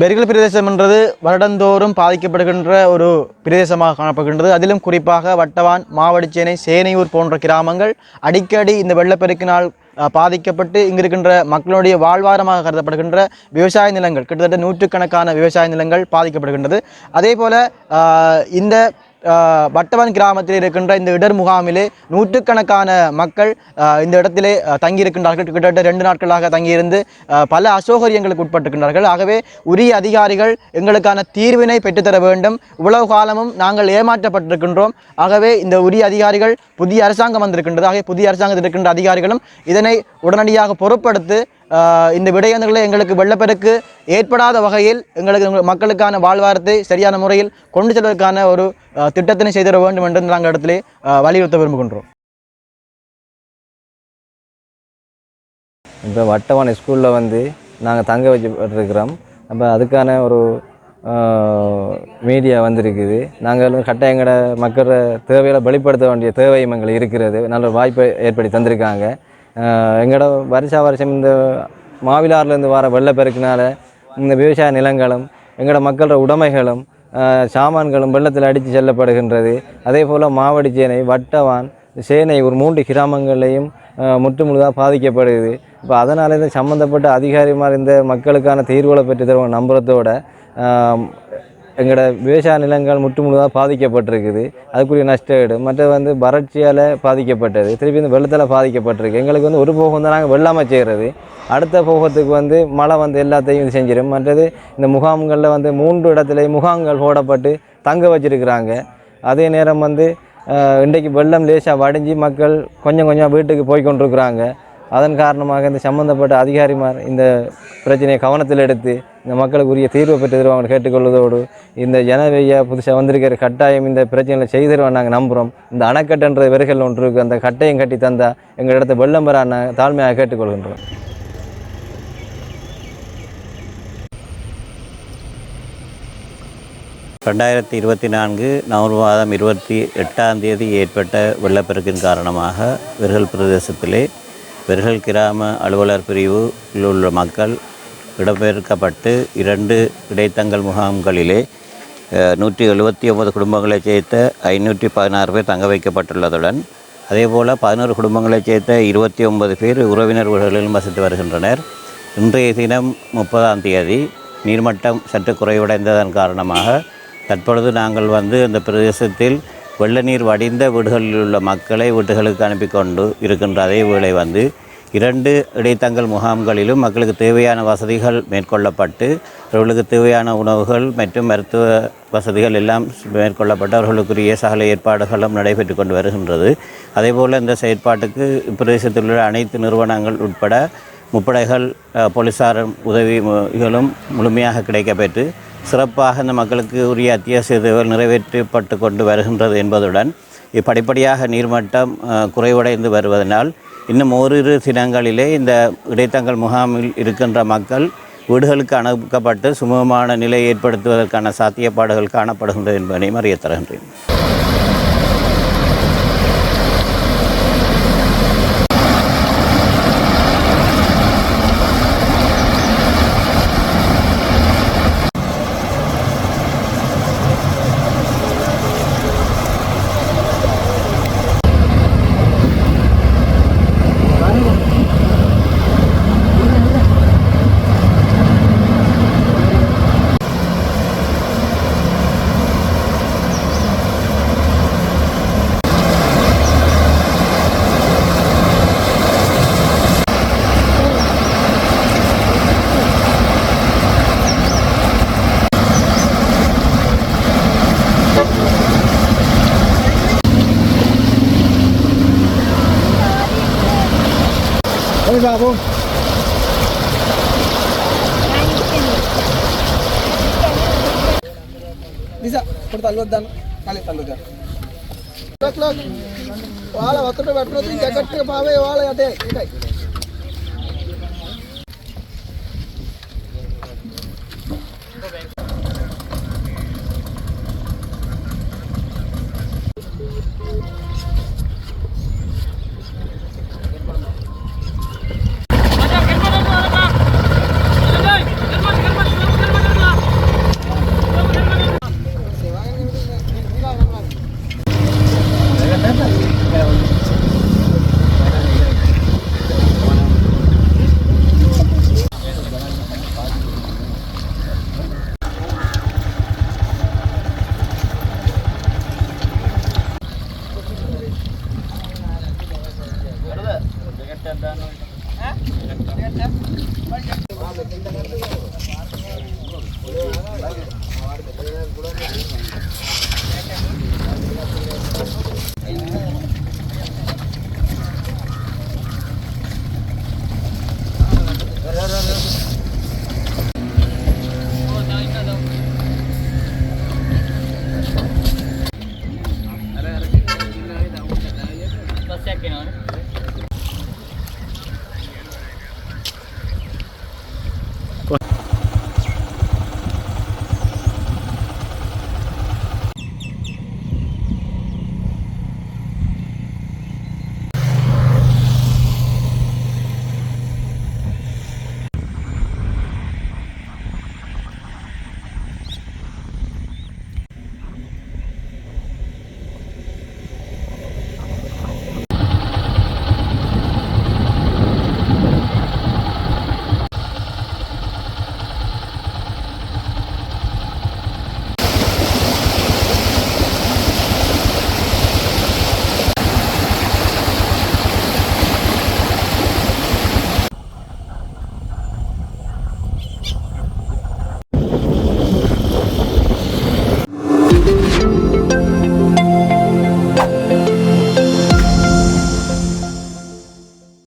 பெரிகல் பிரதேசம் என்றது வருடந்தோறும் பாதிக்கப்படுகின்ற ஒரு பிரதேசமாக காணப்படுகின்றது. அதிலும் குறிப்பாக வட்டவான் மாவடிச்சேனை சேனையூர் போன்ற கிராமங்கள் அடிக்கடி இந்த வெள்ளப்பெருக்கினால் பாதிக்கப்பட்டு இங்கு இருக்கின்ற மக்களுடைய வாழ்வாரமாக கருதப்படுகின்ற விவசாய நிலங்கள் கிட்டத்தட்ட நூற்றுக்கணக்கான விவசாய நிலங்கள் பாதிக்கப்படுகின்றது. அதே போல் இந்த வட்டவன் கிராமத்தில் இருக்கின்ற இந்த இடர் முகாமிலே நூற்றுக்கணக்கான மக்கள் இந்த இடத்திலே தங்கியிருக்கின்றார்கள். கிட்டத்தட்ட ரெண்டு நாட்களாக தங்கியிருந்து பல அசௌகரியங்களுக்கு உட்பட்டிருக்கின்றார்கள். ஆகவே உரிய அதிகாரிகள் எங்களுக்கான தீர்வினை பெற்றுத்தர வேண்டும். இவ்வளவு காலமும் நாங்கள் ஏமாற்றப்பட்டிருக்கின்றோம். ஆகவே இந்த உரிய அதிகாரிகள் புதிய அரசாங்கம் வந்திருக்கின்றது. ஆகவே புதிய அரசாங்கத்தில் இருக்கின்ற அதிகாரிகளும் இதனை உடனடியாக பொருட்படுத்து இந்த விடயங்களை எங்களுக்கு வெள்ளப்பெருக்கு ஏற்படாத வகையில் எங்களுக்கு மக்களுக்கான வாழ்வாரத்தை சரியான முறையில் கொண்டு செல்வதற்கான ஒரு திட்டத்தினை செய்திட வேண்டும் என்று நாங்கள் இடத்திலே வலியுறுத்த விரும்புகின்றோம். இப்போ வட்டவான ஸ்கூலில் வந்து நாங்கள் தங்க வச்சுருக்கிறோம் அப்போ அதுக்கான ஒரு மீடியா வந்திருக்குது. நாங்கள் கட்டாயம் எங்களோட மக்களோட தேவைகளை வெளிப்படுத்த வேண்டிய தேவை எங்களுக்கு இருக்கிறது. நல்ல வாய்ப்பை ஏற்படுத்தி தந்திருக்காங்க. எங்களோட வருஷா வருஷம் இந்த மாவிலாறுலேருந்து வர வெள்ளப்பெருக்கினால இந்த விவசாய நிலங்களும் எங்களோட மக்களோட உடைமைகளும் சாமான்களும் வெள்ளத்தில் அடித்து செல்லப்படுகின்றது. அதே போல் மாவடி சேனை வட்டவான் சேனை ஒரு மூன்று கிராமங்கள்லையும் முற்று முழுதாக பாதிக்கப்படுது. இப்போ அதனால் இந்த சம்மந்தப்பட்ட அதிகாரிமார் இந்த மக்களுக்கான தீர்வுகளை பெற்று தருவாங்க நம்புறதோட. எங்களோட விவசாய நிலங்கள் முற்று முழுதாக பாதிக்கப்பட்டிருக்குது. அதுக்குரிய நஷ்டஈடு மற்றது வந்து வறட்சியால் பாதிக்கப்பட்டது. திருப்பி வந்து வெள்ளத்தில் பாதிக்கப்பட்டிருக்கு. எங்களுக்கு வந்து ஒரு போகம் தான் நாங்கள் வெள்ளாமல் செய்கிறது அடுத்த போகத்துக்கு வந்து மழை வந்து எல்லாத்தையும் இது செஞ்சிடும் மற்றது இந்த முகாம்களில் வந்து மூன்று இடத்துல முகாம்கள் போடப்பட்டு தங்க வச்சுருக்குறாங்க. அதே நேரம் வந்து இன்றைக்கு வெள்ளம் லேசாக வடிஞ்சு மக்கள் கொஞ்சம் கொஞ்சம் வீட்டுக்கு போய் கொண்டிருக்கிறாங்க. அதன் காரணமாக இந்த சம்பந்தப்பட்ட அதிகாரிமார் இந்த பிரச்சனையை கவனத்தில் எடுத்து இந்த மக்களுக்கு உரிய தீர்வு பெற்று தருவாங்க கேட்டுக்கொள்வதோடு இந்த ஜனவெய்யா புதுசாக வந்திருக்கிற கட்டாயம் இந்த பிரச்சனைகளை செய்திருவோம் நாங்கள் நம்புகிறோம் இந்த அணைக்கட்டுன்ற விரைகள் ஒன்று இருக்குது அந்த கட்டையும் கட்டி தந்தால் எங்கள் இடத்த வெள்ளம் பெறான தாழ்மையாக கேட்டுக்கொள்கின்றோம். ரெண்டாயிரத்தி இருபத்தி நான்கு நவம்பர் மாதம் இருபத்தி எட்டாம் தேதி ஏற்பட்ட வெள்ளப்பெருக்கின் காரணமாக விரகல் பிரதேசத்திலே விரகல் கிராம அலுவலர் பிரிவில் உள்ள மக்கள் இடம்பெயர்க்கப்பட்டு இரண்டு இடைத்தங்கல் முகாம்களிலே நூற்றி எழுபத்தி ஒன்பது குடும்பங்களைச் சேர்த்த ஐநூற்றி பதினாறு பேர் தங்க வைக்கப்பட்டுள்ளதுடன் அதேபோல் பதினோரு குடும்பங்களைச் சேர்த்த இருபத்தி ஒன்பது பேர் உறவினர் வீடுகளிலும் வசித்து வருகின்றனர். இன்றைய தினம் முப்பதாம் தேதி நீர்மட்டம் சற்று குறைவடைந்ததன் காரணமாக தற்பொழுது நாங்கள் வந்து இந்த பிரதேசத்தில் வெள்ள நீர் வடிந்த வீடுகளில் உள்ள மக்களை வீட்டுகளுக்கு அனுப்பி கொண்டு இருக்கின்ற அதே வேளை வந்து இரண்டு இடைத்தங்கல் முகாம்களிலும் மக்களுக்கு தேவையான வசதிகள் மேற்கொள்ளப்பட்டு அவர்களுக்கு தேவையான உணவுகள் மற்றும் மருத்துவ வசதிகள் எல்லாம் மேற்கொள்ளப்பட்டு அவர்களுக்குரிய சகல ஏற்பாடுகளும் நடைபெற்று கொண்டு வருகின்றது. அதேபோல் இந்த செயற்பாட்டுக்கு பிரதேசத்தில் உள்ள அனைத்து நிறுவனங்கள் உட்பட முப்படைகள் போலீசாரும் உதவிகளும் முழுமையாக கிடைக்கப்பெற்று சிறப்பாக இந்த மக்களுக்கு உரிய அத்தியாவசிய தேவைகள் நிறைவேற்றப்பட்டு கொண்டு வருகின்றது என்பதுடன் இப்படிப்படியாக நீர்மட்டம் குறைவடைந்து வருவதனால் இன்னும் ஓரிரு தினங்களிலே இந்த இடைத்தங்கள் முகாமில் இருக்கின்ற மக்கள் வீடுகளுக்கு அனுப்பப்பட்டு சுமூகமான நிலை ஏற்படுத்துவதற்கான சாத்தியப்பாடுகள் காணப்படுகின்றது என்பதையும் அறிய தருகின்றேன் ఏంటి బాబు తీసా ఇప్పుడు తల్లి వద్దాను మళ్ళీ తల్లి వద్దాను వాళ్ళ ఒత్తడ పెట్టినది ఇంకా గట్టిగా బాబాయ్ వాళ్ళ అదే ఇంకా হ্যাঁ